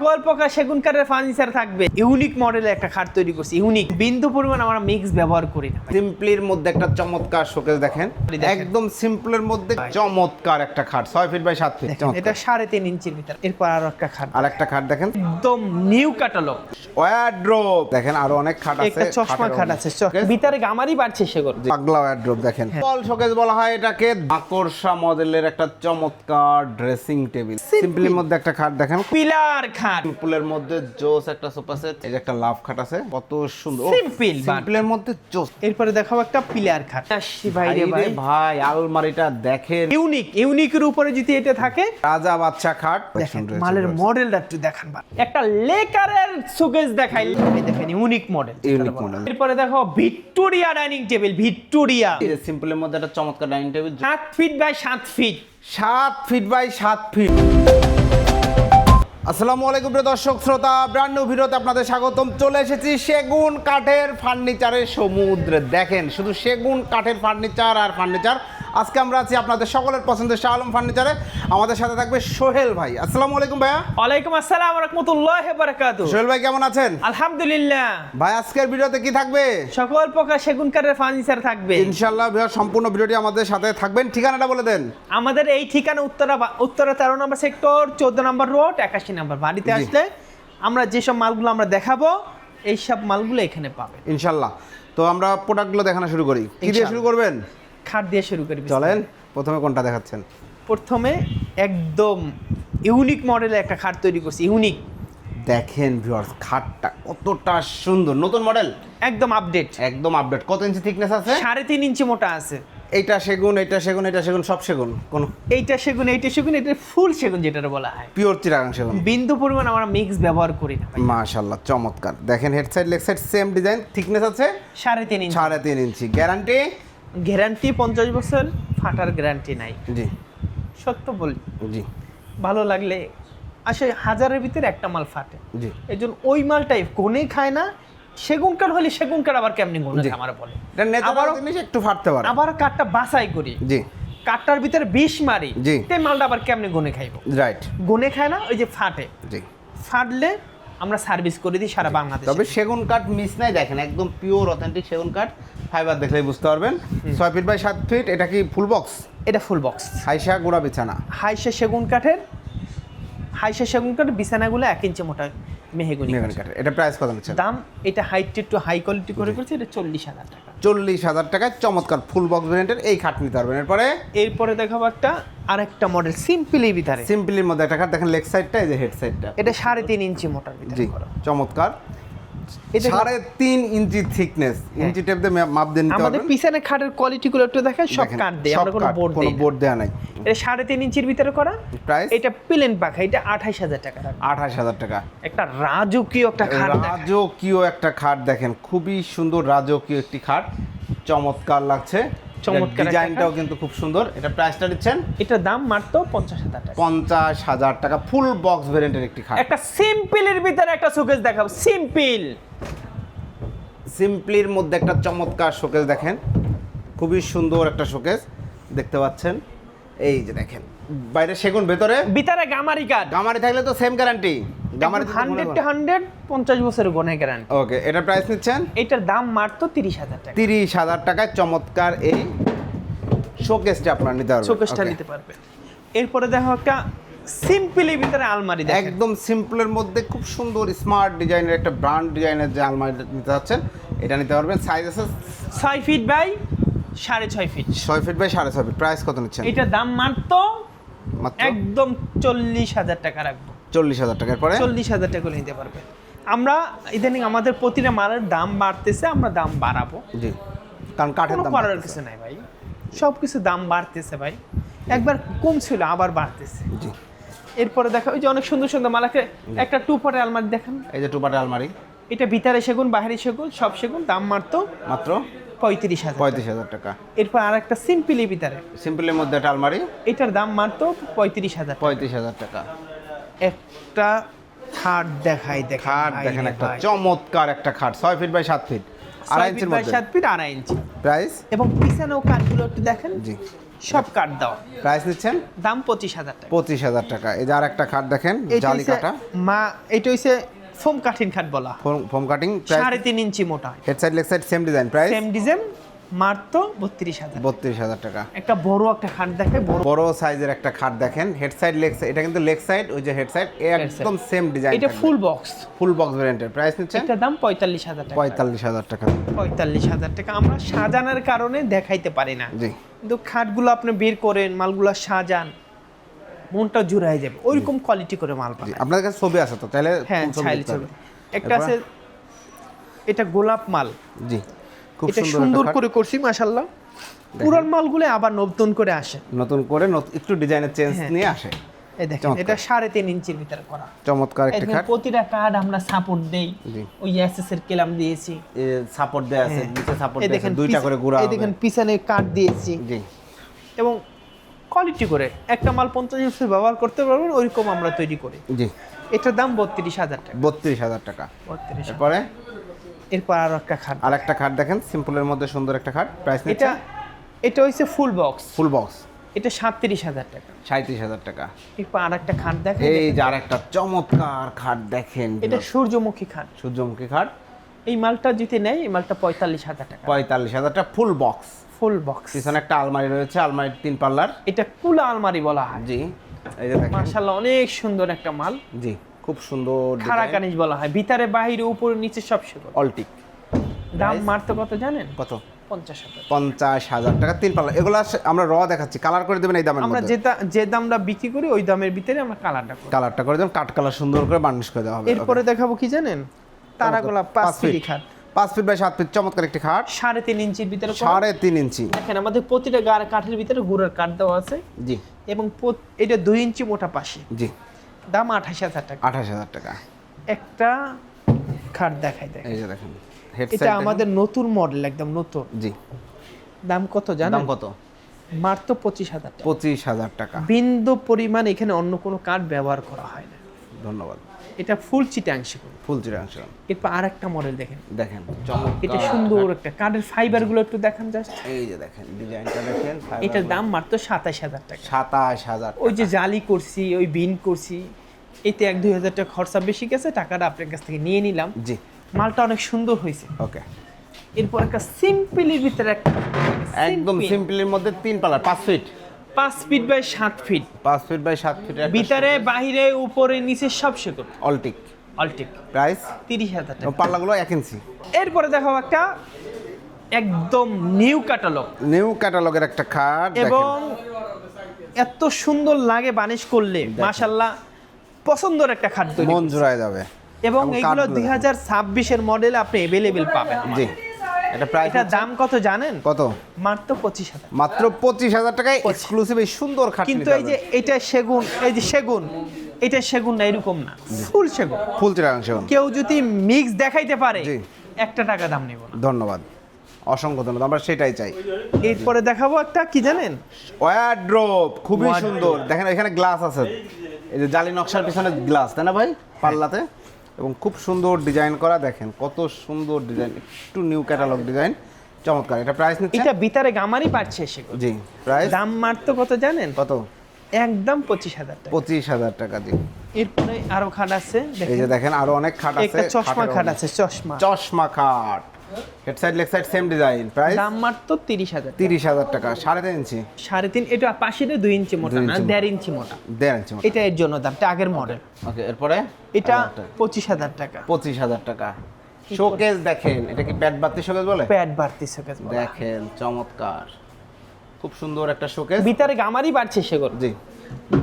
সকল প্রকার সেগুন কাঠের ফার্নিচার থাকবে। ইউনিক মডেলের একটা খাট তৈরি করছি ইউনিক। বিন্দু পরিমাণ আমরা মিক্স ব্যবহার করি না। সিম্পলির মধ্যে একটা চমৎকার শোকেস দেখেন। একদম সিম্পলের মধ্যে চমৎকার একটা খাট ছয় ফিট বাই সাত ফিট এটা সাড়ে তিন ইঞ্চির ভিতর এরপর আরও একটা খাট। আর একটা খাট দেখেন। একদম নিউ ক্যাটালগ দেখেন আরও অনেক খাট আছে একটা চশমা খাট আছে ভিতরে গামারি বাড়ছে সেগুন। পাগলা ওয়ার্ড্রোপ দেখেন। হ্যাঁ। বল শোকেস বলা হয় এটাকে আকর্ষা মডেলের একটা চমৎকার ড্রেসিং টেবিল সিম্পলির মধ্যে একটা খাট দেখেন। পিলার খাট। সিম্পলের মধ্যে জোস একটা সোফা সেট এই যে একটা লাভ খাট আছে কত সুন্দর। but- সিম্পলের মধ্যে জোস। এরপরে দেখাবো একটা পিলার খাট। আসি ভাই রে ভাই ভাই। আলমারিটা দেখেন। ইউনিক ইউনিকের উপরে যদি এটা থাকে রাজা বাচ্চা খাট। দেখেন মালের মডেলটা একটু দেখান একটা লেকারের সুকেস দেখাই। দেখেন ইউনিক মডেল Unique model। এরপরে দেখো ভিক্টোরিয়া ডাইনিং টেবিল ভিক্টোরিয়া সিম্পলের মধ্যে একটা চমৎকার ডাইনিং টেবিল সাত ফিট বাই সাত ফিট সাত ফিট বাই সাত ফিট আসসালামু আলাইকুম প্রিয় দর্শক, শ্রোতা, ব্র্যান্ড নিউ ভিডিওতে আপনাদের স্বাগতম। চলে এসেছি সেগুন কাঠের ফার্নিচারের সমুদ্রে। দেখেন, শুধু সেগুন কাঠের ফার্নিচার আর ফার্নিচার আজকে আমরা আছি আপনাদের সকলের পছন্দের শাহ আলম ফার্নিচারে। আমাদের সাথে থাকবে সোহেল ভাই। আসসালামু আলাইকুম ভাইয়া। ওয়ালাইকুম আসসালাম রহমতুল্লাহ বারাকাতু সোহেল ভাই কেমন আছেন? আলহামদুলিল্লাহ। ভাই আজকের ভিডিওতে কি থাকবে? সকল প্রকার সেগুন কাঠের ফার্নিচার থাকবে। ইনশাল্লাহ ভাইয়া সম্পূর্ণ ভিডিওটি আমাদের সাথে থাকবেন। ঠিকানাটা বলে দেন। আমাদের এই ঠিকানা উত্তরা উত্তরা তেরো নম্বর সেক্টর চোদ্দ নম্বর রোড একাশি নম্বর বাড়িতে। আসলে আমরা যেসব মালগুলো আমরা দেখাবো এই সব মালগুলো এখানে পাবে ইনশাল্লাহ তো আমরা প্রোডাক্টগুলো দেখানো শুরু করি। কি দিয়ে শুরু করবেন? খাট দিয়ে শুরু করি চলেন প্রথমে কোনটা দেখাচ্ছেন? প্রথমে একদম ইউনিক মডেলের একটা খাট তৈরি করছি ইউনিক দেখেন ভিউয়ার্স খাটটা কতটা সুন্দর। নতুন মডেল একদম আপডেট একদম আপডেট কত ইঞ্চি থিকনেস আছে? সাড়ে তিন ইঞ্চি মোটা আছে। এইটা সেগুন এইটা সেগুন এটা সেগুন সব সেগুন? কোন? এইটা সেগুন এইটা সেগুন এটা ফুল সেগুন যেটা বলা হয়। পিওর চিরাগাং সেগুন। বিন্দু পরিমাণ আমরা মিক্স ব্যবহার করি না ভাই। মাশাল্লাহ চমৎকার। দেখেন head side leg side same design thickness আছে? সাড়ে তিন ইঞ্চি সাড়ে তিন ইঞ্চি গ্যারান্টি গ্যারান্টি পঞ্চাশ বছর ফাটার গ্যারান্টি নাই। জি। সত্য বলি। জি। ভালো লাগলে আসলে হাজারের ভিতরে একটা মাল ফাটে। জি। এই জন্য ওই মালটাই কোনে খায় না সেগুন কাঠ হলে সেগুন কাঠ আবার কেমনি গুনে জি। আমার বলে। জিনিস একটু ফাটতে পারে। আবার কাঠটা বাছাই করি। জি। কাঠটার ভিতরে বিষ মারি জি। এই মালটা আবার কেমনি গুনে খাইবো? রাইট গুনে খায় না ওই যে ফাটে। জি। ফাটলে আমরা সার্ভিস করে দিই সারা বাংলাদেশে। তবে সেগুন কাঠ মিস নাই দেখেন একদম পিওর অথেন্টিক সেগুন কাঠ। ফাইবার দেখলেই বুঝতে পারবেন। ছয় ফিট বাই সাত ফিট এটা কি ফুল বক্স এটা ফুল বক্স হাইসা গোড়া বিছানা। হাইসা সেগুন কাঠের হাইসা সেগুন কাঠের বিছানাগুলো এক ইঞ্চি মোটা। মেহেগুনি কাঠের। এটা প্রাইস কত নিচ্ছেন? দাম এটা হাইট একটু হাই কোয়ালিটি করে করেছে এটা চল্লিশ হাজার টাকা। চল্লিশ হাজার টাকায় চমৎকার ফুল বক্স ভ্যারিয়েন্টের এই খাট নিতে পারবেন। এরপরে? এরপরে দেখাবো একটা আরেকটা মডেল সিম্পলি ভিতরে সিম্পলির মধ্যে একটা খাট দেখেন লেগ সাইডটা এই যে হেড সাইডটা এটা সাড়ে তিন ইঞ্চি মোটার ভিতরে চমৎকার। সাড়ে তিন ইঞ্চি থিকনেস ইঞ্চি টেপ দিয়ে মাপ দিয়ে নিতে আমাদের পিছনে খাটের একটু দেখেন সব কাট দেয় আমরা কোনো বোর্ড বোর্ড দেয়া নাই। এটা সাড়ে তিন ইঞ্চির ভিতরে করা। প্রাইস এটা প্লেন পাখা এটা আঠাশ হাজার টাকা আঠাশ হাজার টাকা। একটা রাজকীয় একটা খাট রাজকীয় একটা খাট দেখেন খুবই সুন্দর রাজকীয় একটি খাট। চমৎকার লাগছে। চমৎকার ডিজাইনটাও। কিন্তু খুব সুন্দর। এটা প্রাইসটা দিচ্ছেন এটার দাম মাত্র পঞ্চাশ হাজার টাকা। পঞ্চাশ হাজার টাকা ফুল বক্স ভেরিয়েন্টের একটি খাট। একটা সিম্পলের ভিতরে একটা শোকেস দেখাবো। সিম্পল সিম্পলির মধ্যে একটা চমৎকার শোকেস দেখেন। খুবই সুন্দর একটা শোকেস দেখতে পাচ্ছেন? এই যে দেখেন। বাইরে সেগুন ভেতরে? ভিতরে গামারি কাঠ গামারি থাকলে তো সেম গ্যারান্টি গামারি হান্ড্রেড টু হান্ড্রেড পঞ্চাশ বছরের গনে গ্যারান্টি ওকে এটা প্রাইস নিচ্ছেন? এটার দাম মাত্র তিরিশ হাজার টাকা। তিরিশ হাজার টাকায় চমৎকার এই শোকেসটা আপনার নিতে পারবেন। শোকেসটা নিতে পারবেন। এরপরে দেখো একটা সিম্পলি ভিতরে আলমারি দেখেন। একদম সিম্পলের মধ্যে খুব সুন্দর স্মার্ট ডিজাইনের একটা ব্র্যান্ড ডিজাইনের যে আলমারি নিতে যাচ্ছেন এটা নিতে পারবেন। সাইজ আছে ছয় ফিট বাই সাড়ে ছয় ফিট ছয় ফিট বাই সাড়ে ছয় ফিট প্রাইস কত নিচ্ছেন? এটার দাম মাত্র একদম চল্লিশ হাজার টাকা রাখব। চল্লিশ হাজার টাকার পরে? চল্লিশ হাজার টাকা নিতে পারবে। আমরা ইদানিং আমাদের প্রতিটা মালের দাম বাড়তেছে আমরা দাম বাড়াবো। জি। কারণ কাঠের দাম করার কিছু নাই ভাই। সব কিছু দাম বাড়তেছে ভাই। একবার কম ছিল আবার বাড়তেছে। জি। এরপরে দেখা ওই যে অনেক সুন্দর সুন্দর মালাকে একটা টু পটের আলমারি দেখেন। এই যে টুপাটে আলমারি। এটা ভিতরে সেগুন বাহিরে সেগুন সব সেগুন দাম মারতো মাত্র? পঁয়ত্রিশ হাজার পঁয়ত্রিশ হাজার টাকা। এরপর আর একটা সিম্পলি ভিতরে সিম্পলের মধ্যে একটা আলমারি। এটার দাম মারতো পঁয়ত্রিশ হাজার পঁয়ত্রিশ হাজার টাকা। একটা খাট দেখাই দেখাই। খাট দেখেন একটা চমৎকার একটা খাট ছয় ফিট বাই সাত ফিট আড়াই ইঞ্চির মধ্যে। সাত ফিট আড়াই ইঞ্চি প্রাইস এবং পিছনেও কাঠগুলো একটু দেখেন। জি। সব কাঠ দেওয়া। প্রাইস নিচ্ছেন দাম পঁচিশ হাজার টাকা। পঁচিশ হাজার টাকা। এই যে আর একটা খাট দেখেন জালি কাটা। মা এটা হইছে ফোম কাঠিন খাট বলা ফোম কাটিং সাড়ে তিন ইঞ্চি মোটা head side leg side same design price? Same design মাত্র বত্রিশ হাজার। বত্রিশ হাজার টাকা। একটা বড় একটা খাট দেখে বড় সাইজের একটা খাট দেখেন। হেড সাইড লেগ সাইড এটা কিন্তু লেগ সাইড ওই যে হেড সাইড একদম সেম ডিজাইন এটা ফুল বক্স। ফুল বক্স ভ্যারিয়েন্টের প্রাইস নিচ্ছেন? এটার দাম পঁয়তাল্লিশ হাজার টাকা। পঁয়তাল্লিশ হাজার টাকা। পঁয়তাল্লিশ হাজার টাকা। আমরা সাজানোর কারণে দেখাইতে পারি না। জি। কিন্তু খাটগুলো আপনি বের করেন মালগুলো সাজান মনটা জুড়াই যাবে। ওইরকম কোয়ালিটি করে মাল জি পাবেন আপনাদের কাছে ছবি আছে তো? তাহলে হ্যাঁ ফুল ছবি একটা আছে এটা গোলাপ মাল। জি খুব এটা সুন্দর। করে করছি মাশাল্লাহ পুরান মালগুলো আবার নতুন করে আসে। নতুন করে একটু ডিজাইনের চেঞ্জ হ্যাঁ। নিয়ে আসে। এই দেখেন এটা সাড়ে তিন ইঞ্চির ভিতরে করা। চমৎকার একটা এখানে প্রতিটা কার্ড আমরা সাপোর্ট দেই। ওই এসএস এর কেলাম দিয়েছি। সাপোর্ট দেয়া আছে হ্যাঁ। নিচে সাপোর্ট দেয়া আছে দুইটা করে গুড়া এই দেখেন পিছনে কাঠ দিয়েছি। জি। এবং কোয়ালিটি করে একটা মাল পঞ্চাশ বছর ব্যবহার করতে পারবেন ওইরকম আমরা তৈরি করি। জি। এটার দাম বত্রিশ হাজার টাকা। বত্রিশ হাজার টাকা। বত্রিশ এরপরে? এরপর আরও একটা খাট। আর একটা খাট দেখেন সিম্পলের মধ্যে সুন্দর একটা খাট। প্রাইস এটা এটা হচ্ছে ফুল বক্স ফুল বক্স এটা সাতত্রিশ হাজার টাকা। সাঁত্রিশ হাজার টাকা। এরপর আর একটা খাট দেখেন। এই যে আর একটা চমৎকার খাট দেখেন এটা সূর্যমুখী খাট। সূর্যমুখী খাট। এই মালটা যদি নেয় এই মালটা পঁয়তাল্লিশ হাজার টাকা। পঁয়তাল্লিশ হাজার টাকা ফুল বক্স ফুল বক্স পিছনে একটা আলমারি রয়েছে আলমারির তিন পাল্লার। এটা কুলা আলমারি বলা হয়। জি এই যে দেখেন। মার্শাল্লাহ অনেক সুন্দর একটা মাল। জি খুব সুন্দর খাড়া কানিজ বলা হয়। ভিতরে বাহিরে উপরে নিচে সব সেগুলো অলটিক দাম মারতে কত জানেন? কত? পঞ্চাশ হাজার। টাকা তিন পাল্লা। এগুলো আমরা র দেখাচ্ছি। কালার করে দেবেন এই দামের আমরা মধ্যে। যেটা যে দামটা বিক্রি করি ওই দামের ভিতরে আমরা কালারটা করি। কালারটা করে দেবেন কাট কালার সুন্দর করে বার্নিশ করে দেওয়া হবে। এরপরে দেখাবো কি জানেন? তারাগোলা পাঁচ পাঁচ ফিট খাট। পাঁচ ফিট বাই সাত ফিট চমৎকার একটি খাট। সাড়ে তিন ইঞ্চির ভিতরে সাড়ে তিন ইঞ্চি। দেখেন আমাদের প্রতিটা কাঠের ভিতরে গুড়ের কাঠ দেওয়া আছে। জি। এবং এটা দুই ইঞ্চি মোটা পাশে। জি। দাম আঠাশ হাজার টাকা। আঠাশ হাজার টাকা। একটা খাট দেখাই দেয় এই যে দেখেন এটা আমাদের নতুন মডেল একদম নতুন। জি। দাম কত দাম কত? মাত্র পঁচিশ হাজার টাকা। পঁচিশ হাজার টাকা। বিন্দু পরিমাণ এখানে অন্য কোনো কাঠ ব্যবহার করা হয় না। ধন্যবাদ। এটা ফুল চিটাংশ ফুল চিরাংশ এরপর আর একটা মডেল দেখেন। দেখেন এটা সুন্দর একটা কাঠের ফাইবারগুলো একটু দেখান জাস্ট এই যে দেখেন ডিজাইনটা দেখেন এটার দাম মাত্র সাতাশ হাজার টাকা। সাতাশ হাজার ওই যে জালি করছি ওই বিন করছি এতে এক দুই হাজার টাকা খরচা বেশি গেছে টাকাটা আপনার কাছ থেকে নিয়ে নিলাম। জি। মালটা অনেক সুন্দর হয়েছে। ওকে। এরপর একটা সিম্পলের ভিতরে একটা একদম। সিম্পলের মধ্যে তিন পাল্লা পাঁচ ফিট পাঁচ ফিট বাই সাত ফিট পাঁচ ফিট বাই সাত ফিট ভিতরে বাহিরে উপরে নিচে সব সেগুলো অলটিক অল্টিক প্রাইস তিরিশ হাজার টাকা। পাল্লাগুলো এক ইঞ্চি এরপরে দেখাবো একটা একদম নিউ ক্যাটালগ নিউ ক্যাটালগের একটা খাট এবং এত সুন্দর লাগে বানিশ করলে। মাশাল্লাহ পছন্দের একটা খাদ্য মন জোড়ায় যাবে। এবং এবং এগুলো হাজার ছাব্বিশের মডেল আপনি অ্যাভেলেবেল পাবেন। জি। এটা প্রাইস এটার দাম কত জানেন? কত? মাত্র পঁচিশ হাজার। মাত্র পঁচিশ হাজার টাকায় এক্সক্লুসিভ এই সুন্দর খাট কিন্তু এই যে এটা সেগুন এই যে সেগুন এটা সেগুন না এরকম না। ফুল সেগুন। ফুল চিরাংশ কেউ যদি মিক্স দেখাইতে পারে জি। একটা টাকা দাম নেব না। ধন্যবাদ। অসংখ্য ধন্যবাদ আমরা সেটাই চাই। এরপরে দেখাবো একটা কি জানেন? ওয়ারড্রপ খুবই সুন্দর। দেখেন এখানে গ্লাস আছে। এই যে জালি নকশার পিছনে গ্লাস তাই না ভাই? পাল্লাতে। এবং খুব সুন্দর ডিজাইন করা দেখেন কত সুন্দর ডিজাইন একটু নিউ ক্যাটালগ ডিজাইন চমৎকার। এটা প্রাইস নিচ্ছে? এটা ভিতরে গামারি পাচ্ছে সে জি প্রাইস দাম মাত্র কত জানেন? কত? একদম পঁচিশ হাজার টাকা। পঁচিশ হাজার টাকা দিয়ে এরপরে আরও খাট আছে এই যে দেখেন। আরও অনেক খাট আছে একটা চশমা খাট আছে চশমা। চশমা খাট। Head side leg side same design price দাম মাত্র তিরিশ হাজার তিরিশ হাজার টাকা। সাড়ে তিন ইঞ্চি? সাড়ে তিন এটা পাশে দুই ইঞ্চি মোটা না ইঞ্চি দেড় ইঞ্চি মোটা। দেড় ইঞ্চি এটা এর জন্য দামটা আগের মডেল ওকে এরপরে? এটা আর একটা। পঁচিশ হাজার টাকা। পঁচিশ হাজার টাকা। শোকেস দেখেন এটা কি প্যাট বাতি শোকেস বলে? প্যাড বাড়তি শোকেস দেখেন চমৎকার। খুব সুন্দর একটা শোকেস ভিতরে গামারি বাড়ছে সেগুলো। জি।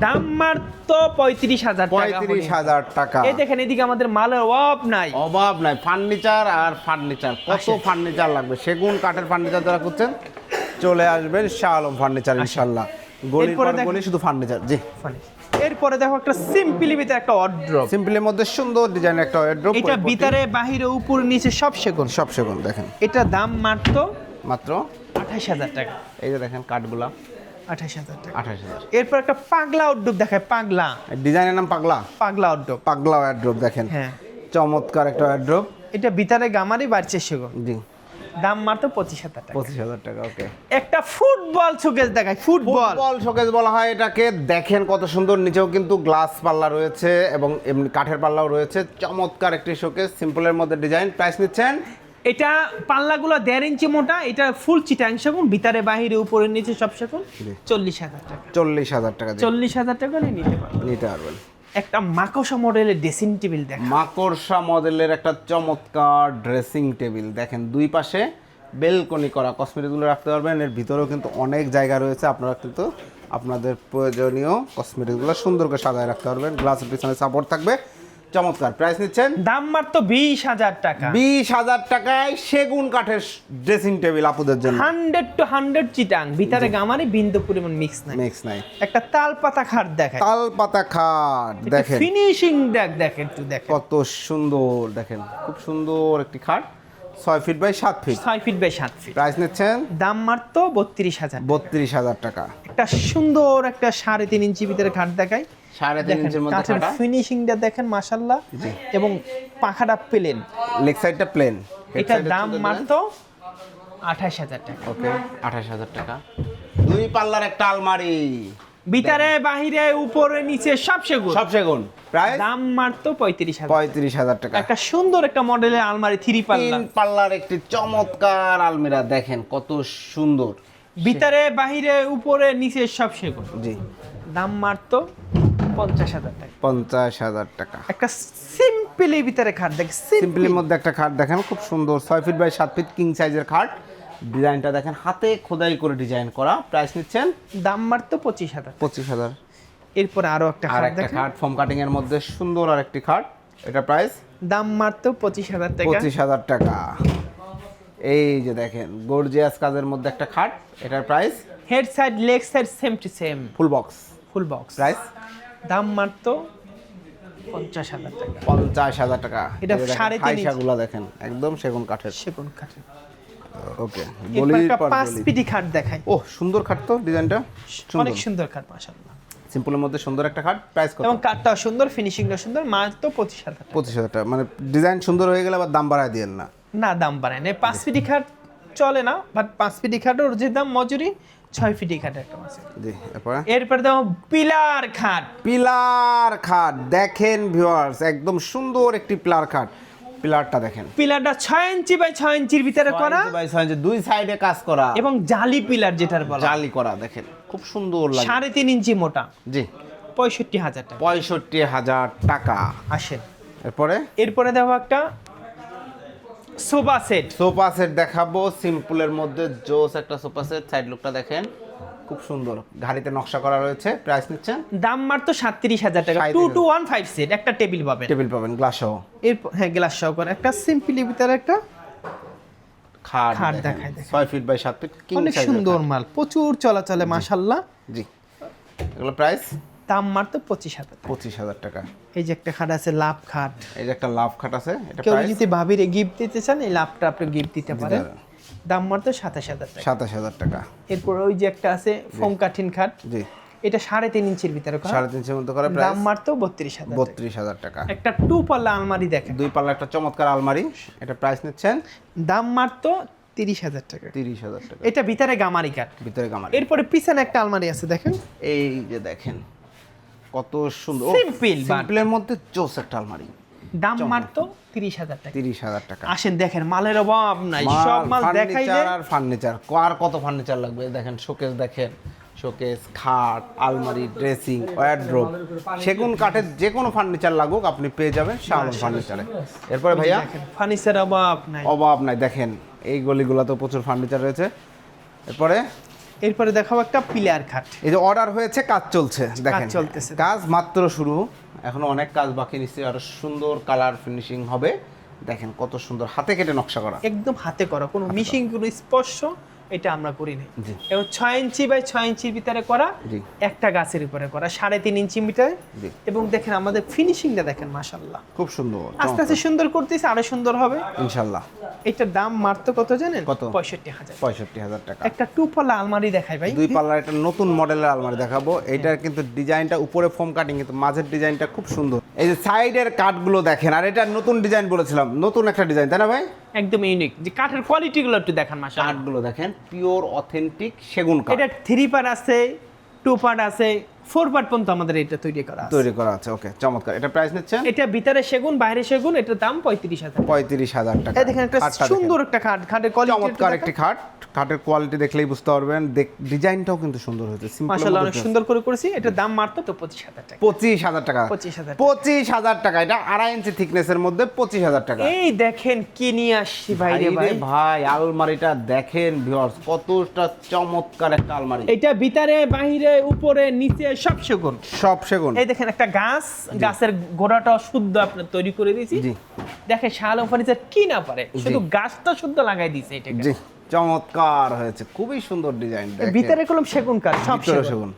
দাম মাত্র পঁয়ত্রিশ হাজার পঁয়ত্রিশ হাজার টাকা। এই দেখেন এদিকে আমাদের মালের অভাব নাই। অভাব নাই ফার্নিচার আর ফার্নিচার। কত ফার্নিচার লাগবে? সেগুন কাঠের ফার্নিচার যারা করছেন চলে আসবেন শাহ আলম ফার্নিচার ইনশাল্লাহ। এরপরে গলি শুধু ফার্নিচার জি। এরপরে দেখো একটা সিম্পলি ভিতরে একটা অড্রপ সিম্পলের মধ্যে সুন্দর ডিজাইন একটা ওয়ার্ড্রপ এটা ভিতরে বাহিরে উপর নিচে সব সেগুন। সব সেগুন দেখেন। এটা দাম মাত্র মাত্র আঠাশ হাজার টাকা। এই যে দেখেন কাঠগুলা। আঠাশ হাজার টাকা। আঠাশ হাজার। এরপর একটা পাগলা উদ্যোগ দেখায় পাগলা। ডিজাইনের নাম পাগলা। পাগলা উদ্যোগ। পাগলা ওয়ার্ড্রপ দেখেন। হ্যাঁ। চমৎকার একটা ওয়ার্ড্রপ এটা ভিতরে গামারি বাড়ছে সেগুন। জি। দাম মাত্র পঁচিশ হাজার টাকা। পঁচিশ হাজার টাকা ওকে। একটা ফুটবল শোকেস দেখায় ফুটবল। ফুটবল শোকেস বলা হয় এটাকে। দেখেন কত সুন্দর নিচেও কিন্তু গ্লাস পাল্লা রয়েছে এবং এমনি কাঠের পাল্লাও রয়েছে। চমৎকার একটি শোকেস সিম্পলের মধ্যে ডিজাইন। প্রাইস নিচ্ছেন এটা পাল্লাগুলো দেড় ইঞ্চি মোটা এটা ফুল চিটাং সেগুন ভিতরে বাহিরে উপরে নিচে সব সেগুন চল্লিশ হাজার টাকা। চল্লিশ হাজার টাকা চল্লিশ হাজার টাকা নিতে পারবেন। নিতে পারবেন। একটা মাকসা মডেলের ড্রেসিং টেবিল দেখা মাকড়সা মডেলের একটা চমৎকার ড্রেসিং টেবিল দেখেন দুই পাশে বেলকনি করা কসমেটিকগুলো রাখতে পারবেন। এর ভিতরেও কিন্তু অনেক জায়গা রয়েছে আপনারা কিন্তু আপনাদের প্রয়োজনীয় কসমেটিকগুলো সুন্দর করে সাজায় রাখতে পারবেন। গ্লাসের পিছনে সাপোর্ট থাকবে। চমৎকার প্রাইস নিচ্ছেন? দাম মাত্র বিশ হাজার টাকা। বিশ হাজার টাকায় সেগুন কাঠের ড্রেসিং টেবিল আপুদের জন্য। হান্ড্রেড টু হান্ড্রেড চিটাং ভিতরে গামারে বিন্দু পরিমাণ মিক্স নাই। মিক্স নাই। একটা তাল পাতা খাট দেখায় তাল পাতা খাট দেখেন। ফিনিশিং দেখ দেখেন একটু দেখেন। কত সুন্দর দেখেন। খুব সুন্দর একটি খাট। ছয় ফিট বাই সাত ফিট ছয় ফিট বাই সাত ফিট প্রাইস নিচ্ছেন? দাম মাত্র বত্রিশ হাজার বত্রিশ হাজার টাকা। একটা সুন্দর একটা সাড়ে তিন ইঞ্চি ভিতরে খাট দেখায় সাড়ে তিন ইঞ্চির মধ্যে কাঠের ফিনিশিংটা দেখেন মাশাল্লাহ এবং পাখাটা প্লেন লেগ সাইডটা প্লেন এটার দাম মাত্র আঠাশ হাজার টাকা। ওকে আঠাশ হাজার টাকা। দুই পাল্লার একটা আলমারি। ভিতরে বাহিরে উপরে নিচে সব সেগুন। সব সেগুন। প্রাইস দাম মাত্র পঁয়ত্রিশ হাজার পঁয়ত্রিশ হাজার টাকা। একটা সুন্দর একটা মডেলের আলমারি থ্রি পাল্লা। পাল্লার একটি চমৎকার আলমিরা দেখেন কত সুন্দর। ভিতরে বাহিরে উপরে নিচে সব সেগুন। জি। দাম মাত্র পঞ্চাশ হাজার টাকা। পঞ্চাশ হাজার টাকা। একটা সিম্পলি ভিতরে খাট দেখ সিম্পলির মধ্যে একটা খাট দেখেন খুব সুন্দর। ছয় ফিট বাই সাত ফিট কিং সাইজের খাট। ডিজাইনটা দেখেন হাতে খোদাই করে ডিজাইন করা। প্রাইস নিচ্ছেন? দাম মাত্র পঁচিশ হাজার পঁচিশ হাজার। এরপরে আরও একটা আর একটা দেখেন। খাট ফোম কাটিং এর মধ্যে সুন্দর আর একটি খাট। এটা প্রাইস দাম মাত্র পঁচিশ হাজার টাকা। পঁচিশ হাজার টাকা। এই যে দেখেন গর্জিয়াস কাজের মধ্যে একটা খাট। এটার price head side leg side same to same full box full box price দাম মাত্র পঞ্চাশ হাজার টাকা। পঞ্চাশ হাজার টাকা। এটা সাড়ে তিন। দেখেন একদম সেগুন কাঠের। সেগুন কাঠের। ওকে পর পাঁচ পিটি খাট দেখাই। ও সুন্দর খাট তো ডিজাইনটা? অনেক সুন্দর খাট মাশাআল্লাহ। সিম্পলের মধ্যে সুন্দর একটা খাট প্রাইস কত? এবং কাঠটাও সুন্দর ফিনিশিংটা সুন্দর মাত্র পঁচিশ হাজার পঁচিশ হাজার টাকা। মানে ডিজাইন সুন্দর হয়ে গেলে আবার দাম বাড়ায় দিয়েন না। না দাম বাড়ায় না। পাঁচ পিটি খাট চলে না বাট পাঁচ পিটি খাটের যে দাম মজুরি ছয় পিটি খাট একটা আছে। জি এরপরে? এরপরে দাম পিলার খাট। পিলার খাট দেখেন ভিউয়ার্স একদম সুন্দর একটি পিলার খাট। পিলারটা দেখেন। পিলারটা ছয় ইঞ্চি বাই ছয় ইঞ্চির ভিতরে করা ছয় ইঞ্চি ইঞ্চি, দুই সাইডে কাজ করা। এবং জালি পিলার যেটার বলা জালি করা দেখেন খুব সুন্দর লাগে। সাড়ে তিন ইঞ্চি মোটা। জি। পঁয়ষট্টি হাজার টাকা। পঁয়ষট্টি হাজার টাকা। আসেন। এরপরে? এরপরে দেখো একটা সোফা সেট। সোফা সেট দেখাবো সিম্পলের মধ্যে জোস একটা সোফা সেট সাইড লুকটা দেখেন। খুব সুন্দর গাড়িতে নকশা করা রয়েছে প্রাইস নিচ্ছেন? দাম মাত্র সাতত্রিশ হাজার টাকা two two one five set একটা টেবিল পাবেন। টেবিল পাবেন গ্লাস সহ এরপর হ্যাঁ গ্লাস সহকারে একটা সিম্পলি ভিতরে একটা খাট খাট। দেখায় দেখেন। ছয় ফিট বাই সাত ফিট কিং অনেক সুন্দর মাল প্রচুর চলাচলে মাশাল্লাহ। জি। এগুলো প্রাইস দাম মাত্র পঁচিশ হাজার পঁচিশ হাজার টাকা। এই যে একটা খাট আছে লাভ খাট। এই যে একটা লাভ খাট আছে কেউ যদি ভাবিরে গিফট দিতে চান এই লাভটা আপনি গিফট দিতে পারেন। দাম মাত্র সাতাশ হাজার টাকা। সাতাশ হাজার টাকা। এরপর ওই যে একটা আছে ফোম কাঠিন খাট। জি। এটা সাড়ে তিন ইঞ্চির ভিতরে। সাড়ে তিনশোর মধ্যে করে দাম মাত্র বত্রিশ হাজার বত্রিশ হাজার টাকা। একটা টু পাল্লা আলমারি দেখেন। দুই পাল্লা একটা চমৎকার আলমারি। এটা প্রাইস নিচ্ছেন? দাম মাত্র তিরিশ হাজার টাকা। তিরিশ হাজার টাকা। এটা ভিতরে গামারি কাঠ ভিতরে গামারি। এরপরে পিছনে একটা আলমারি আছে দেখেন। এই যে দেখেন। কত সুন্দর। but- সিম্পলের মধ্যে জোস একটা আলমারি দাম মাত্র তিরিশ হাজার টাকা। তিরিশ হাজার টাকা। আসেন দেখেন মালের অভাব নাই সব মাল দেখাই আর ফার্নিচার আর কত ফার্নিচার লাগবে? দেখেন শোকেস দেখেন। শোকেস খাট আলমারি ড্রেসিং ওয়ার্ড্রোব সেগুন কাঠের যে কোনো ফার্নিচার লাগুক আপনি পেয়ে যাবেন শালম ফার্নিচারে এরপরে ভাইয়া? ফার্নিচার অভাব নাই। অভাব নাই দেখেন। এই গলিগুলোতে প্রচুর ফার্নিচার রয়েছে। এরপরে? এরপরে দেখাবো একটা পিলার খাট। এই যে অর্ডার হয়েছে কাজ চলছে দেখেন। চলতেছে। কাজ মাত্র শুরু এখনও অনেক কাজ বাকি নিশ্চয়ই আরও সুন্দর কালার ফিনিশিং হবে। দেখেন কত সুন্দর হাতে কেটে নকশা করা। একদম হাতে করা কোনো মিশিং কোনো স্পর্শ এটা আমরা করি নাই। এবং ছয় ইঞ্চি বাই ছয় ইঞ্চির ভিতরে করা একটা গাছের উপরে করা সাড়ে তিন ইঞ্চি মিটার। এবং দেখেন আমাদের ফিনিশিংটা দেখেন মাশাল্লাহ খুব সুন্দর আস্তে আস্তে সুন্দর করতেছে আরও সুন্দর হবে। ইনশাল্লাহ এটার দাম মারতো কত জানেন? কত? পঁয়ষট্টি হাজার। পঁয়ষট্টি হাজার টাকা। একটা টু পাল্লা আলমারি দেখাই ভাই। দুই পাল্লার একটা নতুন মডেলের আলমারি দেখাবো। এইটার কিন্তু ডিজাইনটা উপরে ফোম কাটিং কিন্তু মাঝের ডিজাইনটা খুব সুন্দর। এই যে সাইডের কাঠগুলো দেখেন আর এটা নতুন ডিজাইন বলেছিলাম নতুন একটা ডিজাইন তাই না ভাই? একদম ইউনিক যে কাঠের কোয়ালিটিগুলো একটু দেখান মাসা কাঠগুলো দেখেন পিওর অথেন্টিক সেগুন কাঠ। এটা থ্রি পার আছে টু পার আছে ফোর পার্ট পর্যন্ত আমাদের এটা তৈরি করা আছে। তৈরি করা আছে ওকে চমৎকার। এটা প্রাইস নিচ্ছেন? এটা ভিতরে সেগুন বাইরে সেগুন এটার দাম পঁয়ত্রিশ হাজার। পঁয়ত্রিশ হাজার টাকা। এই দেখেন একটা সুন্দর একটা খাট খাটের কোয়ালিটি চমৎকার একটি খাট। খাটের কোয়ালিটি দেখলেই বুঝতে পারবেন। ডিজাইনটাও কিন্তু সুন্দর হয়েছে মাশাআল্লাহ অনেক সুন্দর করে করেছি। এটার দাম মারতো তো পঁচিশ হাজার টাকা। পঁচিশ হাজার টাকা। 25,000 টাকা। পঁচিশ হাজার টাকা। এটা আড়াই ইঞ্চি থিকনেসের মধ্যে পঁচিশ হাজার টাকা। এই দেখেন কি নিয়ে আসছি বাইরে ভাই ভাই রে ভাই। আলমারিটা দেখেন ভিউয়ার্স কতটা চমৎকার একটা আলমারি। এটা ভিতরে বাইরে উপরে নিচে সব সেগুন সব সেগুন এই দেখেন একটা গাছ গাছের গোড়াটা শুদ্ধ আপনার তৈরি করে দিয়েছি। শাল ফার্নিচার কি না পারে শুধু গাছটা শুদ্ধ লাগাই দিয়েছে এটাকে। জি চমৎকার হয়েছে খুবই সুন্দর ডিজাইন ভিতরে কলম সেগুন কাঠ সব সেগুন।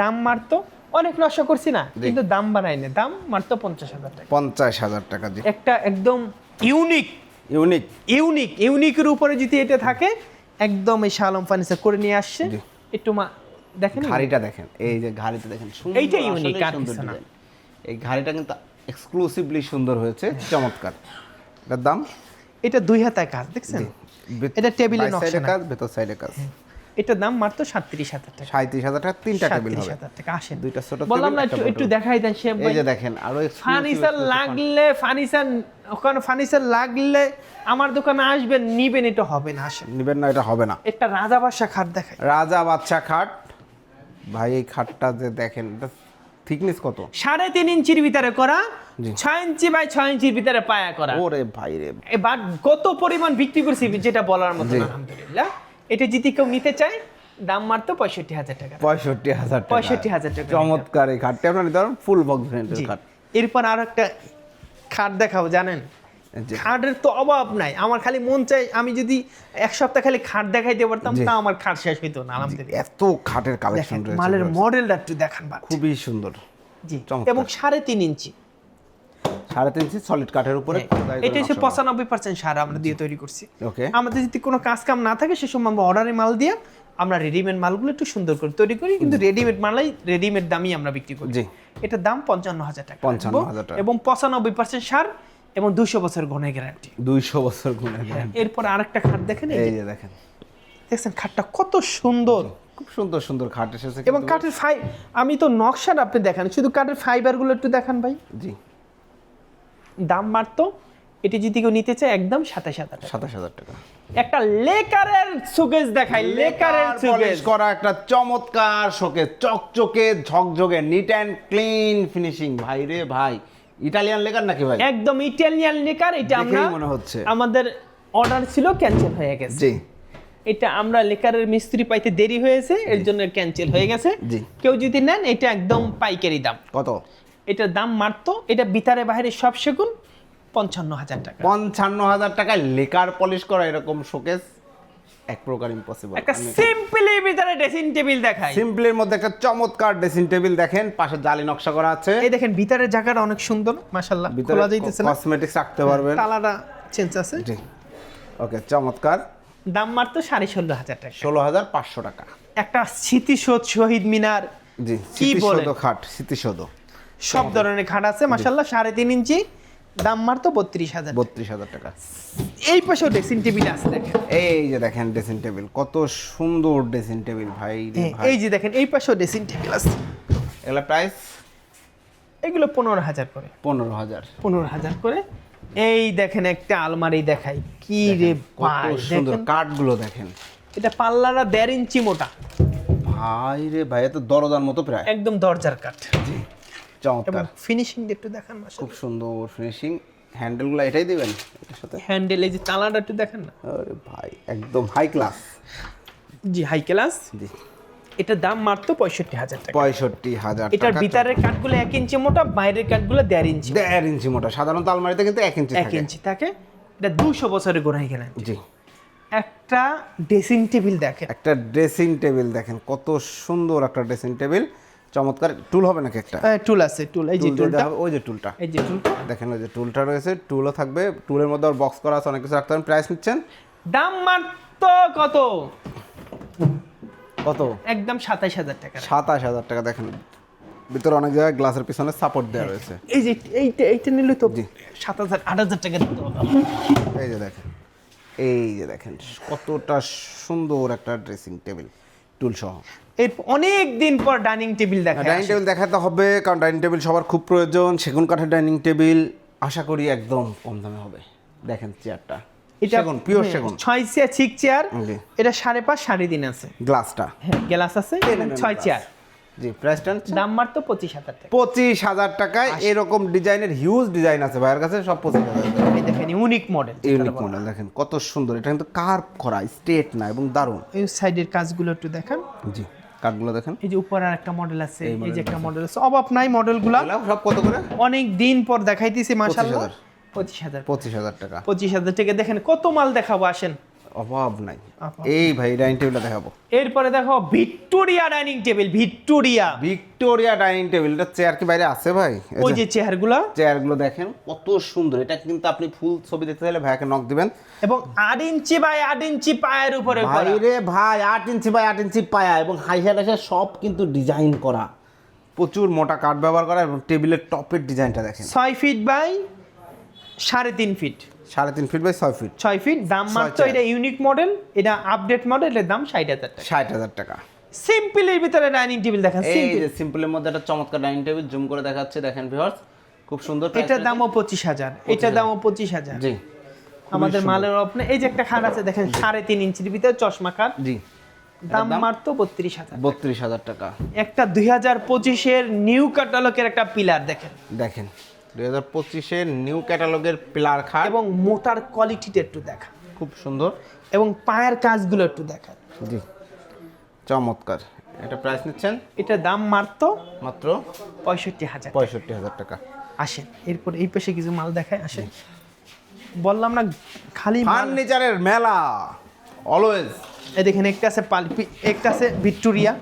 দাম মারতো অনেক নষ্ট করছি না কিন্তু দাম বাড়াই না দাম মারতো পঞ্চাশ হাজার টাকা। পঞ্চাশ হাজার টাকা একটা একদম ইউনিক ইউনিক ইউনিক ইউনিকের উপরে যদি এটা থাকে একদম এই শালম ফার্নিচার করে নিয়ে আসছে। একটু মা দেখেন ঘাড়িটা দেখেন এই যে ঘাড়িটা দেখেন এইটা সুন্দর না। এই ঘাড়িটা কিন্তু এক্সক্লুসিভলি সুন্দর হয়েছে চমৎকার। এটার দাম? এটা দুই হাতায় কাজ দেখছেন? এটা টেবিলে নকশা কাজ ভেতর সাইডে কাজ। এটার দাম মাত্র সাতত্রিশ হাজার টাকা। সাঁত্রিশ হাজার টাকা তিনটা টেবিল হবে। টাকা আসেন। দুইটা ছোট বললাম না একটু একটু দেখাই দেন সে এই যে দেখেন আরও ফার্নিচার লাগলে ফার্নিচার ওখানে ফার্নিচার লাগলে আমার দোকানে আসবেন নিবেন এটা হবে না আসেন। নিবেন না এটা হবে না। একটা রাজা বাদশা খাট দেখাই। রাজা বাচ্চা খাট ভাই এই খাটটা যে দেখেন থিকনেস কত? সাড়ে তিন ইঞ্চির ভিতরে করা ছয় ইঞ্চি বাই ছয় ইঞ্চির ভিতরে পায়া করা। ওরে ভাই রে। এবার কত পরিমাণ বিক্রি করছি যেটা বলার মতো আলহামদুলিল্লাহ। এটা যদি কেউ নিতে চায় দাম মারতো পঁয়ষট্টি হাজার টাকা। পঁয়ষট্টি হাজার টাকা। 65,000 টাকা। চমৎকার এই খাটটা। আপনার পারেন ফুল বক্স খাট। এরপর আর একটা খাট দেখাবো জানেন। খাটের তো অভাব নাই। আমার খালি মন চাই আমি যদি এক সপ্তাহ খালি খাট দেখাইতে পারতাম তা আমার খাট শেষ হইতো না আলহামদুলিল্লাহ। এত খাটের কালেকশন রয়েছে মালের মডেলটা একটু দেখান খুবই সুন্দর। জি এবং সাড়ে তিন ইঞ্চি। সাড়ে তিন ইঞ্চি সলিড কাঠের উপরে হ্যাঁ, এটা হচ্ছে পঁচানব্বই পার্সেন্ট সার আমরা দিয়ে তৈরি করছি। ওকে। আমাদের যদি কোনো কাজ কাম না থাকে সে সময় আমরা অর্ডারে মাল দিয়ে আমরা রেডিমেড মালগুলো একটু সুন্দর করে তৈরি করি কিন্তু রেডিমেড মালাই রেডিমেড দামই আমরা বিক্রি করি। জি। এটার দাম পঞ্চান্ন হাজার টাকা। 55,000 টাকা। এবং পঁচানব্বই পার্সেন্ট সার এবং দুশো বছর ঘনের গ্যারান্টি দুইশো বছর গুণে এরপর আরেকটা খাট দেখেন এই যে, দেখেন। দেখছেন খাটটা কত সুন্দর। খুব সুন্দর সুন্দর খাট এসেছে এবং কাঠের ফাই আমি তো নকশাটা আপনি দেখান। শুধু কাঠের ফাইবারগুলো একটু দেখান ভাই। জি। দাম মারতো এটি যদি কেউ নিতে চায় একদম সাতাশ হাজার সাতাশ হাজার টাকা। একটা লেকারের সুগেজ দেখাই লেকারের পলিশ করা একটা চমৎকার শোকে চকচকে ঝকঝকে নিট অ্যান্ড ক্লিন ফিনিশিং ভাই রে ভাই ইটালিয়ান লেকার নাকি ভাই? একদম ইটালিয়ান লেকার এটা আমরা মনে হচ্ছে। আমাদের অর্ডার ছিল ক্যান্সেল হয়ে গেছে। জি। এটা আমরা লেকারের মিস্ত্রি পাইতে দেরি হয়েছে এর জন্য ক্যান্সেল হয়ে গেছে। জি। কেউ যদি নেন এটা একদম পাইকারি দাম। কত? এটার দাম মারতো এটা বিতারে বাইরে সব সেগুন পঞ্চান্ন হাজার টাকা। পঞ্চান্ন হাজার টাকায় লেকার পলিশ করা এরকম শোকেস? এক প্রকার ইম্পসিবল একটা সিম্পলি ভিতরে ড্রেসিং টেবিল দেখাই। সিম্পলের মধ্যে একটা চমৎকার ড্রেসিং টেবিল দেখেন পাশে জালি নকশা করা আছে। এই দেখেন ভিতরের জায়গাটা অনেক সুন্দর মাশাল্লাহ ভিতরে খোলা যাইতেছে না। কসমেটিক্স রাখতে পারবেন। তালাটা চেঞ্জ আছে। জি। ওকে চমৎকার। দাম মারতো সাড়ে ষোলো হাজার টাকা। ষোলো হাজার পাঁচশো টাকা। একটা স্মৃতিসৌধ শহীদ মিনার জি কি? স্মৃতিসৌধ খাট স্মৃতিসৌধ। সব ধরনের খাট আছে মাশাল্লাহ সাড়ে তিন ইঞ্চি। দাম মারতো বত্রিশ হাজার। বত্রিশ হাজার টাকা। এই পাশেও ড্রেসিং টেবিল আছে দেখেন। এই যে দেখেন ড্রেসিং টেবিল কত সুন্দর ড্রেসিং টেবিল ভাই হ্যাঁ, এই যে দেখেন এই পাশেও ড্রেসিং টেবিল আছে। এগুলা প্রাইস এগুলো পনেরো হাজার করে। পনেরো হাজার। পনেরো হাজার করে। এই দেখেন একটা আলমারি দেখাই কি রে ভাই সুন্দর কাঠগুলো দেখেন। এটা পাল্লারা দেড় ইঞ্চি মোটা। ভাই রে ভাই এত দরজার মতো প্রায়। একদম দরজার কাঠ। এবং চমৎকার। ফিনিশিং একটু দেখান খুব সুন্দর ফিনিশিং হ্যান্ডেলগুলো এটাই দিবেন? এটার সাথে? হ্যান্ডেল এই যে তালাটা একটু দেখেন না। আরে ভাই একদম হাই ক্লাস জি হাই ক্লাস জি। এটার দাম মারতো পঁয়ষট্টি হাজার টাকা। পঁয়ষট্টি হাজার এটার ভিতরের কাঠগুলো এক ইঞ্চি মোটা বাইরের কাঠগুলো দেড় ইঞ্চি দেড় ইঞ্চি মোটা। সাধারণত আলমারিতে কিন্তু এক ইঞ্চি এক ইঞ্চি থাকে। এটা দুশো বছরের গোড়াই গেলেন জি। একটা ড্রেসিং টেবিল দেখেন। একটা ড্রেসিং টেবিল দেখেন। কত সুন্দর একটা ড্রেসিং টেবিল চমৎকার টুল হবে নাকি একটা? টুল আছে টুল। এই যে টুলটা। ওই যে টুলটা। এই যে টুলটা। দেখেন ওই যে টুলটা রয়েছে টুলও থাকবে। টুলের মধ্যে আর বক্স করা আছে অনেক কিছু রাখতে পারেন প্রাইস নিচ্ছেন? দাম মারতো কত? কত? একদম সাতাইশ হাজার টাকা। সাতাশ হাজার টাকা দেখেন। ভিতরে অনেক জায়গায় গ্লাসের পিছনে সাপোর্ট দেওয়া রয়েছে। এই যে এইটা এইটা নিলে তো। সাত হাজার আট হাজার টাকা দিতে হবে। এই যে দেখেন এই যে দেখেন কতটা সুন্দর একটা ড্রেসিং টেবিল টুল সহ এর অনেক দিন পর ডাইনিং টেবিল দেখা ডাইনিং টেবিল দেখাতে হবে কারণ ডাইনিং টেবিল সবার খুব প্রয়োজন। সেগুন কাঠের ডাইনিং টেবিল আশা করি একদম কম দামে হবে। দেখেন চেয়ারটা। সেগুন পিওর হ্যাঁ, সেগুন। ছয় চেয়ার ঠিক চেয়ার। এটা সাড়ে পাঁচ সাড়ে তিন আছে। গ্লাসটা। হ্যাঁ গ্লাস আছে ছয় চেয়ার। জি প্রাইসটা দাম তো পঁচিশ হাজার টাকা। পঁচিশ হাজার টাকায় এরকম ডিজাইনের হিউজ ডিজাইন আছে ভাইয়ের কাছে সব পঁচিশ হাজার এই দেখেন ইউনিক মডেল ইউনিক মডেল দেখেন কত সুন্দর। এটা কিন্তু কার্ভ করা স্ট্রেট না এবং দারুণ। এই সাইডের কাজগুলো একটু দেখান। জি। কাঠগুলো দেখেন। এই যে উপরে একটা মডেল আছে এই যে একটা মডেল আছে। অভাব নাই মডেলগুলা সব কত করে? অনেক দিন পর দেখাইতেছি মাশাআল্লাহ। 25,000 পঁচিশ হাজার। পঁচিশ হাজার টাকা। পঁচিশ হাজার টাকা দেখেন কত মাল দেখাবো আসেন। অভাব নাই। এই ভাই ডাইনিং টেবিলটা দেখাবো। এরপরে দেখো Victoria dining table Victoria. Victoria dining table এটা চেয়ার কি বাইরে আছে ভাই? ওই যে চেয়ারগুলো চেয়ারগুলো দেখেন কত সুন্দর। এটা কিন্তু আপনি ফুল ছবি দেখতে চাইলে ভাইয়াকে নক দিবেন। এবং আট ইঞ্চি বাই আট ইঞ্চি পায়ের উপরে। ভাইরে ভাই আট ইঞ্চি বাই আট ইঞ্চি পায়া এবং হাইসা টাইসা সব কিন্তু ডিজাইন করা। প্রচুর মোটা কাঠ ব্যবহার করা এবং টেবিলের টপের ডিজাইনটা দেখেন। ছয় ফিট বাই সাড়ে তিন ফিট সাড়ে তিন ফিট বাই ছয় ফিট ছয় ফিট দাম মাত্র এটা ইউনিক মডেল এটা আপডেট মডেল এর দাম ষাট হাজার টাকা। ষাট হাজার টাকা। সিম্পলের ভিতরে ডাইনিং টেবিল দেখেন এই যে সিম্পলের মধ্যে একটা চমৎকার ডাইনিং টেবিল জুম করে দেখাচ্ছে দেখেন ভিউয়ার্স খুব সুন্দর এটার দামও পঁচিশ হাজার এটার দামও পঁচিশ হাজার। জি। আমাদের মালের আপনি এই যে একটা খাট আছে দেখেন সাড়ে তিন ইঞ্চির ভিতরে চশমা খাট। জি। দাম মাত্র বত্রিশ হাজার বত্রিশ হাজার টাকা। একটা দুই হাজার পঁচিশের নিউ ক্যাটালগের একটা পিলার দেখেন। দেখেন। দুই হাজার পঁচিশের নিউ ক্যাটালগের পিলার খাট। এবং মোটার কোয়ালিটিটা একটু দেখা। খুব সুন্দর। এবং পায়ের কাজগুলো একটু দেখা। জি চমৎকার। এটা প্রাইস নিচ্ছেন? এটার দাম মাত্র মাত্র পঁয়ষট্টি হাজার পঁয়ষট্টি হাজার টাকা। আসেন এরপর এই পাশে কিছু মাল দেখায় আসেন। বললাম না খালি ফার্নিচারের মেলা অলওয়েজ এই দেখেন একটা আছে পালপি একটা আছে ভিক্টোরিয়া।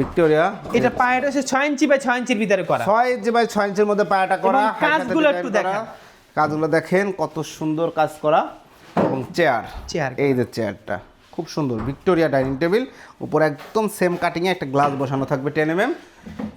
ভিক্টোরিয়া। এটা পায়াটা হচ্ছে ছয় ইঞ্চি বাই ছয় ইঞ্চির ভিতরে করা। ছয় ইঞ্চি বাই ছয় ইঞ্চির মধ্যে পায়াটা করা কাজগুলো একটু দেখা কাজগুলো দেখেন কত সুন্দর কাজ করা এবং চেয়ার। চেয়ার। এই যে চেয়ারটা খুব সুন্দর। ভিক্টোরিয়া ডাইনিং টেবিল উপরে একদম সেম কাটিংয়ে একটা গ্লাস বসানো থাকবে টেন এম এম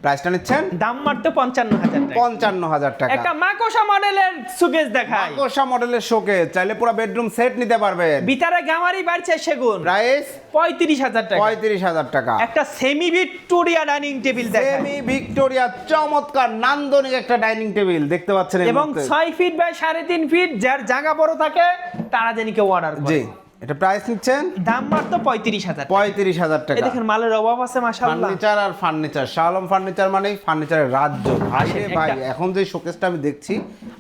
প্রাইসটা নিচ্ছেন? দাম মাত্র পঞ্চান্ন হাজার পঞ্চান্ন হাজার টাকা। একটা মাকোসা মডেলের সুকেস দেখায় মাকড়সা মডেলের শোকে চাইলে পুরো বেডরুম সেট নিতে পারবেন। ভিতরে গামারি বাড়ছে সেগুন। প্রাইস পঁয়ত্রিশ হাজার টাকা। পঁয়ত্রিশ হাজার টাকা। একটা সেমি ভিক্টোরিয়া ডাইনিং টেবিল দেখায় সেমি ভিক্টোরিয়া চমৎকার নান্দনিক একটা ডাইনিং টেবিল দেখতে পাচ্ছেন এবং ছয় ফিট বাই সাড়ে তিন ফিট যার জায়গা বড় থাকে তারা জানি কেউ অর্ডার করে। জি। এটা প্রাইস নিচ্ছেন? দাম মাত্র পঁয়ত্রিশ হাজার পঁয়ত্রিশ হাজার টাকা। দেখেন মালের অভাব আছে মাশাআল্লাহ। ফার্নিচার আর ফার্নিচার শালম ফার্নিচার মানে ফার্নিচারের রাজ্য। ভাই ভাই এখন যে শোকেসটা আমি দেখছি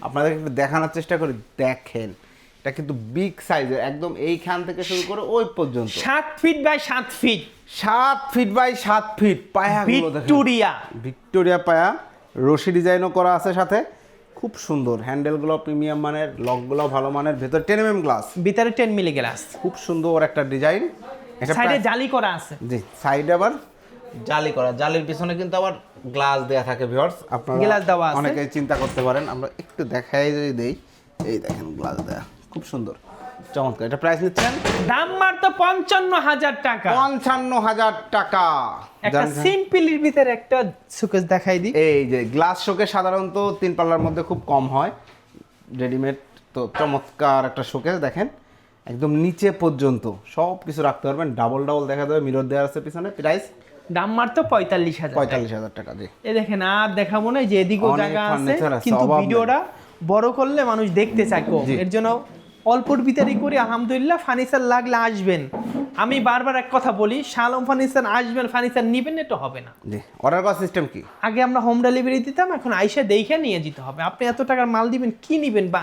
আপনাদের একটু দেখানোর চেষ্টা করি। দেখেন এটা কিন্তু বিগ সাইজের একদম এইখান থেকে শুরু করে ওই পর্যন্ত। সাত ফিট বাই সাত ফিট সাত ফিট বাই সাত ফিট দেখেন ভিক্টোরিয়া। ভিক্টোরিয়া পায়া। রশি ডিজাইনও করা আছে সাথে। খুব সুন্দর। হ্যান্ডেলগুলো প্রিমিয়াম মানের লকগুলো ভালো মানের ভেতর টেন এম গ্লাস ভিতরে টেন মিলি গ্লাস খুব সুন্দর একটা ডিজাইন সাইডে জালি করা আছে। জি সাইডে আবার জালি করা। জালির পিছনে কিন্তু আবার গ্লাস দেয়া থাকে ভিউয়ার্স আপনারা গ্লাস দেওয়া আছে। অনেকে চিন্তা করতে পারেন। আমরা একটু দেখাই যদি দেই। এই দেখেন গ্লাস দেয়া। খুব সুন্দর। চমৎকার। এটা প্রাইস নিচ্ছেন? দাম মাত্র পঞ্চান্ন হাজার টাকা। পঞ্চান্ন হাজার টাকা। একটা সিম্পলের ভিতরে একটা সুকেস দেখাই দিই। এই যে গ্লাস শোকে সাধারণত তিন পাল্লার মধ্যে খুব কম হয়। রেডিমেড তো চমৎকার একটা শোকেস দেখেন। একদম নিচে পর্যন্ত সব কিছু রাখতে পারবেন। ডাবল ডাবল দেখা যাবে মিরর দেওয়া আছে পিছনে। প্রাইস দাম মাত্র পঁয়তাল্লিশ হাজার পঁয়তাল্লিশ হাজার টাকা জি। এ দেখেন আর দেখাবো না যে এদিকেও জায়গা আছে। কিন্তু ভিডিওটা বড় করলে মানুষ দেখতে। জি। এর জন্য অল্পর ভিতরে করি আলহামদুলিল্লাহ ফার্নিচার লাগলে আসবেন। আমি বারবার এক কথা বলি শালম ফার্নিচার আসবেন ফার্নিচার নিবেন এটা হবে না। জি অর্ডার করার সিস্টেম কি? আগে আমরা হোম ডেলিভারি দিতাম এখন আইসা দেখে নিয়ে যেতে হবে। আপনি এত টাকার মাল দিবেন কি নিবেন বা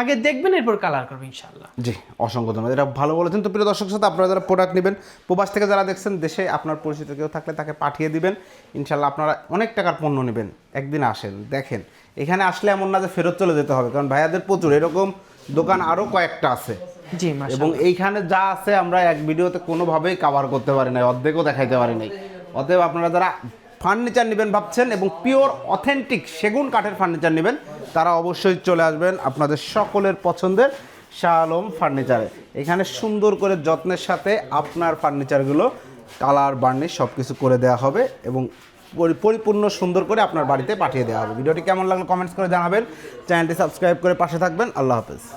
আগে দেখবেন এরপর কালার করবেন ইনশাল্লাহ জি অসংখ্য ধন্যবাদ। এটা ভালো বলেছেন। তো প্রিয় দর্শক সাথে আপনারা যারা প্রোডাক্ট নেবেন প্রবাস থেকে যারা দেখছেন দেশে আপনার পরিচিত কেউ থাকলে তাকে পাঠিয়ে দিবেন। ইনশাল্লাহ আপনারা অনেক টাকার পণ্য নেবেন। একদিন আসেন দেখেন। এখানে আসলে এমন না যে ফেরত চলে যেতে হবে কারণ ভাইয়াদের প্রচুর। এরকম দোকান আরও কয়েকটা আছে। জি এবং এইখানে যা আছে আমরা এক ভিডিওতে কোনোভাবেই কাভার করতে পারি নাই অর্ধেকও দেখাইতে পারি নাই। অতএব আপনারা যারা ফার্নিচার নেবেন ভাবছেন এবং পিওর অথেন্টিক সেগুন কাঠের ফার্নিচার নেবেন তারা অবশ্যই চলে আসবেন আপনাদের সকলের পছন্দের শাহ আলম ফার্নিচারে এখানে সুন্দর করে যত্নের সাথে আপনার ফার্নিচারগুলো কালার বার্নিশ সব কিছু করে দেওয়া হবে এবং পরি- পরিপূর্ণ সুন্দর করে আপনার বাড়িতে পাঠিয়ে দেওয়া হবে। ভিডিওটি কেমন লাগল কমেন্টস করে জানাবেন। চ্যানেলটি সাবস্ক্রাইব করে পাশে থাকবেন। আল্লাহ হাফেজ।